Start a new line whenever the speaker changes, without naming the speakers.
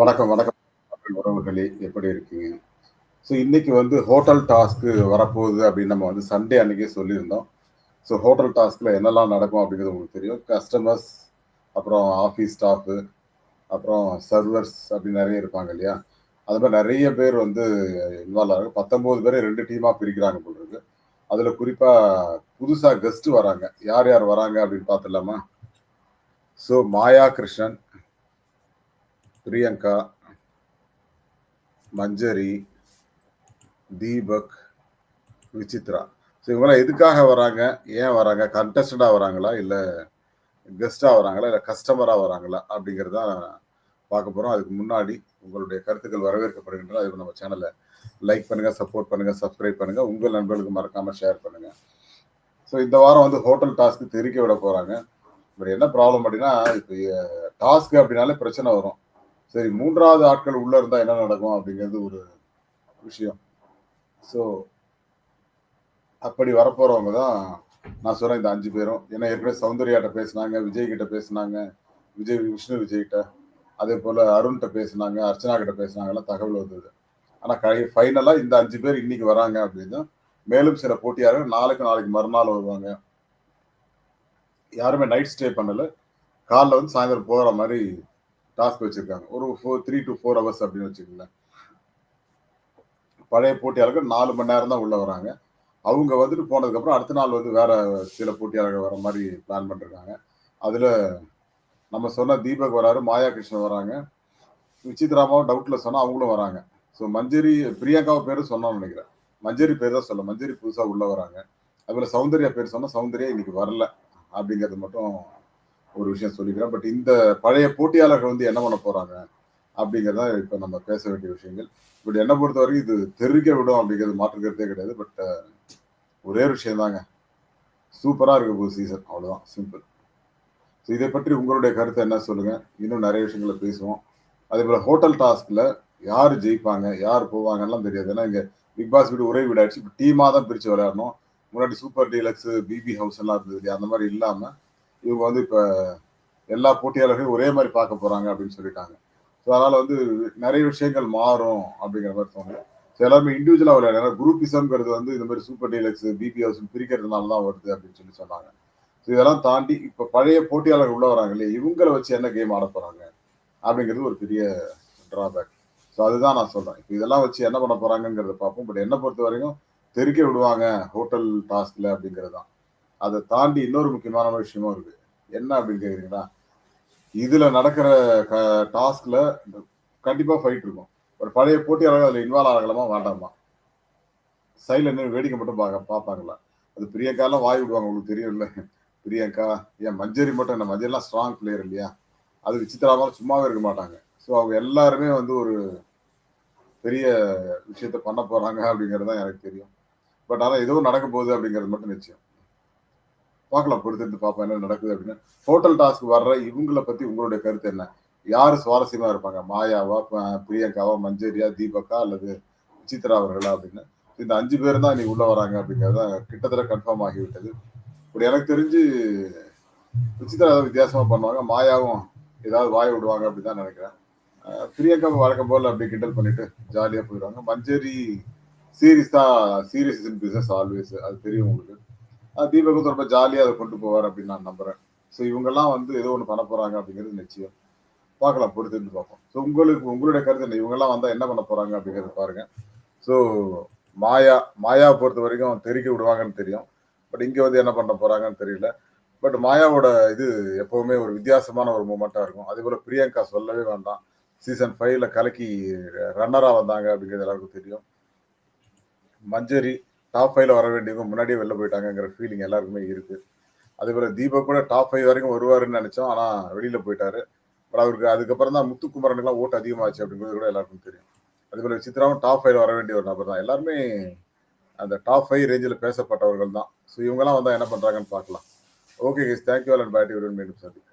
வணக்கம், வணக்கம் உறவுகளே! எப்படி இருக்கீங்க? ஸோ இன்னைக்கு வந்து ஹோட்டல் டாஸ்க்கு வரப்போகுது அப்படின்னு நம்ம வந்து சண்டே அன்னைக்கே சொல்லியிருந்தோம். ஸோ ஹோட்டல் டாஸ்க்கில் என்னெல்லாம் நடக்கும் அப்படிங்கிறது உங்களுக்கு தெரியும். கஸ்டமர்ஸ், அப்புறம் ஆஃபீஸ் ஸ்டாஃபு, அப்புறம் சர்வர்ஸ் அப்படி நிறைய இருப்பாங்க இல்லையா? அது மாதிரி நிறைய பேர் வந்து இன்வால்வ் ஆகும் பத்தொம்போது பேர் ரெண்டு டீமாக பிரிக்கிறாங்க போல அதில் குறிப்பாக புதுசாக கெஸ்ட்டு வராங்க. யார் யார் வராங்க அப்படின்னு பார்த்துடலாமா? ஸோ மாயா கிருஷ்ணன், பிரியங்கா, மஞ்சரி, தீபக், விசித்ரா. ஸோ இவங்கலாம் எதுக்காக வராங்க? ஏன் வராங்க? கண்டஸ்டண்டாக வராங்களா? இல்லை கெஸ்ட்டாக வராங்களா? இல்லை கஸ்டமராக வராங்களா? அப்படிங்கிறது தான் பார்க்க போகிறோம் அதுக்கு முன்னாடி உங்களுடைய கருத்துக்கள் வரவேற்கப்படுகின்றன. அதுக்கு நம்ம சேனலை லைக் பண்ணுங்கள் சப்போர்ட் பண்ணுங்கள் சப்ஸ்கிரைப் பண்ணுங்கள் உங்கள் நண்பர்களுக்கு மறக்காமல் ஷேர் பண்ணுங்கள் ஸோ இந்த வாரம் வந்து ஹோட்டல் டாஸ்க்கு தெரிக்க விட போகிறாங்க பட் என்ன ப்ராப்ளம் அப்படின்னா, இப்போ டாஸ்க்கு அப்படின்னாலே பிரச்சனை வரும். சரி மூன்றாவது ஆட்கள் உள்ள இருந்தா என்ன நடக்கும்? அப்படிங்கிறது ஒரு விஷயம். ஸோ அப்படி வரப்போறவங்க தான் நான் சொல்றேன் இந்த அஞ்சு பேரும். ஏன்னா ஏற்கனவே சௌந்தர்யாட்ட பேசுனாங்க, விஜய் கிட்ட பேசுனாங்க, விஜய் விஷ்ணு விஜய்கிட்ட அதே போல அருண்கிட்ட பேசுனாங்க, அர்ச்சனா கிட்ட பேசினாங்கலாம் தகவல் வந்தது. ஆனா கை ஃபைனலா இந்த அஞ்சு பேர் இன்னைக்கு வராங்க அப்படின்னா மேலும் சில போட்டியாளர்கள் நாளைக்கு நாளைக்கு மறுநாள் வருவாங்க. யாருமே நைட் ஸ்டே பண்ணல. காலைல வந்து சாயந்தரம் போகிற மாதிரி டாஸ்க் வச்சிருக்காங்க. ஒரு 4 3 டூ ஃபோர் ஹவர்ஸ் அப்படின்னு வச்சுக்கோங்களேன் பழைய போட்டியாளர்கள் நாலு மணி நேரம் தான் உள்ளே வராங்க. அவங்க வந்துட்டு போனதுக்கப்புறம் அடுத்த நாள் வந்து வேற சில போட்டியாளர்கள் வர மாதிரி பிளான் பண்ணிருக்காங்க. அதில் நம்ம சொன்ன தீபக் வராரு, மாயா கிருஷ்ணன் வராங்க. விசித்ராமாவும் டவுட்டில் சொன்னால் அவங்களும் வராங்க. ஸோ மஞ்சரி பிரியங்காவை பேரும் சொன்னோம்னு நினைக்கிறேன் மஞ்சரி பேர் தான் சொல்ல மஞ்சரி புதுசாக உள்ளே வராங்க. அதுபோல் சௌந்தர்யா பேர் சொன்னால் சௌந்தர்யா இன்னைக்கு வரல. அப்படிங்கிறது மட்டும் ஒரு விஷயம் சொல்லிக்கிறேன். பட் இந்த பழைய போட்டியாளர்கள் வந்து என்ன பண்ண போறாங்க? அப்படிங்கிறத இப்போ இப்ப நம்ம பேச வேண்டிய விஷயங்கள். பட் என்னை பொறுத்த வரைக்கும் இது தெரிவிக்க விடும் அப்படிங்கிறது மாற்றுக்கிறதே கிடையாது. பட் uh, ஒரே விஷயம் தாங்க. சூப்பரா இருக்க போகுது சீசன். அவ்வளவுதான் சிம்பிள். ஸோ இதை பற்றி உங்களுடைய கருத்தை என்ன சொல்லுங்க. இன்னும் நிறைய விஷயங்கள பேசுவோம். அதே போல் ஹோட்டல் டாஸ்க்ல யார் ஜெயிப்பாங்க? யார் போவாங்கலாம் தெரியாது. ஏன்னா இங்க பிக் பாஸ் வீடு ஒரே வீடாயிடுச்சு இப்போ டீமாக டீமா தான் பிரிச்சு விளையாடணும். முன்னாடி சூப்பர் டீலக்ஸ், பிபி ஹவுஸ் எல்லாம் இருந்தது இல்லையா? அந்த மாதிரி இல்லாம இவங்க வந்து இப்ப எல்லா போட்டியாளர்களையும் ஒரே மாதிரி பார்க்க போறாங்க அப்படின்னு சொல்லிட்டாங்க. ஸோ அதனால வந்து நிறைய விஷயங்கள் மாறும் அப்படிங்கிற மாதிரி தோணுது. ஸோ எல்லாருமே இண்டிவிஜுவலாக விளையாடுறாங்க ஏன்னா குரூப்பிசம்ங்கிறது வந்து இந்த மாதிரி சூப்பர் டீலக்ஸ், பிபி பிரிக்கிறதுனால தான் வருது அப்படின்னு சொல்லி சொன்னாங்க. ஸோ இதெல்லாம் தாண்டி இப்போ பழைய போட்டியாளர்கள் உள்ள வராங்க இல்லையா? இவங்களை வச்சு என்ன கேம் ஆட போறாங்க? அப்படிங்கிறது ஒரு பெரிய ட்ராபேக் ஸோ அதுதான் நான் சொல்றேன். இப்போ இதெல்லாம் வச்சு என்ன பண்ண போகிறாங்கங்கிறத பார்ப்போம். பட் என்ன பொறுத்தவரைக்கும் தெருக்கே விடுவாங்க ஹோட்டல் டாஸ்கில் அப்படிங்கிறது தான். அதை தாண்டி இன்னொரு முக்கியமான விஷயமும் இருக்கு. என்ன அப்படின்னு கேக்குறீங்கன்னா இதுல நடக்கிற க டாஸ்க்ல கண்டிப்பா ஃபைட் இருக்கும். ஒரு பழைய போட்டியாளர்கள் அதுல இன்வால்வ் ஆகலாமா? வேண்டாமா? சைடுல நின்று வேடிக்கை மட்டும் பார்க்க பார்ப்பாங்களா? அது பிரியங்காலாம் வாய் விடுவாங்க. உங்களுக்கு தெரியும்ல. பிரியங்கா, ஏன் மஞ்சரி மட்டும் என்ன? மஞ்சரிலாம் ஸ்ட்ராங் பிளேயர் இல்லையா? அது விசித்திரமாக சும்மாவே இருக்க மாட்டாங்க. ஸோ அவங்க எல்லாருமே வந்து ஒரு பெரிய விஷயத்த பண்ண போறாங்க அப்படிங்கிறது தான் எனக்கு தெரியும். பட் ஆனால் எதுவும் நடக்க போகுது அப்படிங்கிறது மட்டும் நிச்சயம். பார்க்கலாம் பொறுத்திருந்து பார்ப்போம் என்ன நடக்குது அப்படின்னு. ஹோட்டல் டாஸ்க் வர்ற இவங்களை பத்தி உங்களுடைய கருத்து என்ன? யாரு சுவாரஸ்யமா இருப்பாங்க? மாயாவா? பிரியங்காவா? மஞ்சரியா? தீபக்கா? அல்லது விசித்ரா அவர்களா? அப்படின்னு. இந்த அஞ்சு பேர் தான் நீ உள்ள வராங்க அப்படிங்கிறது தான் கிட்டத்தட்ட கன்ஃபார்ம் ஆகிவிட்டது. இப்படி எனக்கு தெரிஞ்சு விசித்ரா ஏதாவது வித்தியாசமா பண்ணுவாங்க. மாயாவும் ஏதாவது வாய் விடுவாங்க அப்படின்னு தான் நினைக்கிறேன் பிரியங்கா வழக்கம் போல அப்படியே கிண்டல் பண்ணிட்டு ஜாலியா போயிடுவாங்க மஞ்சரி சீரியஸ் தான் சீரியஸ் இன் பிசினஸ் ஆல்வேஸ். அது தெரியும் உங்களுக்கு. தீபகம் ரொம்ப ஜாலியாக அதை கொண்டு போவார் அப்படின்னு நான் நம்புறேன். ஸோ இவங்கெல்லாம் வந்து ஏதோ ஒன்று பண்ண போறாங்க அப்படிங்கிறது நிச்சயம். பார்க்கலாம் பொறுத்திருந்து பார்ப்போம். ஸோ உங்களுக்கு உங்களுடைய கருத்து என்ன? இவங்கெல்லாம் வந்தால் என்ன பண்ண போறாங்க அப்படிங்கிறது பாருங்க. ஸோ மாயா மாயாவை பொறுத்த வரைக்கும் தெறிக்க விடுவாங்கன்னு தெரியும். பட் இங்கே வந்து என்ன பண்ண போறாங்கன்னு தெரியல. பட் மாயாவோட இது எப்பவுமே ஒரு வித்தியாசமான ஒரு மூமெண்ட்டாக இருக்கும். அதே போல் பிரியங்கா சொல்லவே வேண்டாம். சீசன் ஃபைவ்ல கலக்கி ரன்னராக வந்தாங்க அப்படிங்கிறது எல்லாருக்கும் தெரியும். மஞ்சரி டாப் ஃபைவ்ல வர வேண்டியவங்க முன்னாடியே வெளில போயிட்டாங்கங்கிற ஃபீலிங் எல்லாருக்குமே இருக்கு. அதேபோல தீபக் கூட டாப் ஃபைவ் வரைக்கும் வருவாருன்னு நினைச்சோம் ஆனா வெளியில போயிட்டாரு. பட் அவருக்கு அதுக்கப்புறம் தான் முத்துக்குமரனுக்குலாம் ஓட்டு அதிகமாச்சு அப்படிங்கிறது கூட எல்லாருக்கும் தெரியும். அதேபோல சித்ராவும் டாப் ஃபைவ்ல வர வேண்டிய ஒரு நபர் தான். எல்லாருமே அந்த டாப் ஃபைவ் ரேஞ்சில் பேசப்பட்டவர்கள் தான். ஸோ இவங்கெல்லாம் வந்தால் என்ன பண்ணுறாங்கன்னு பார்க்கலாம். Okay guys thank you all and பேட்டி மீண்டும் சந்திப்போம்.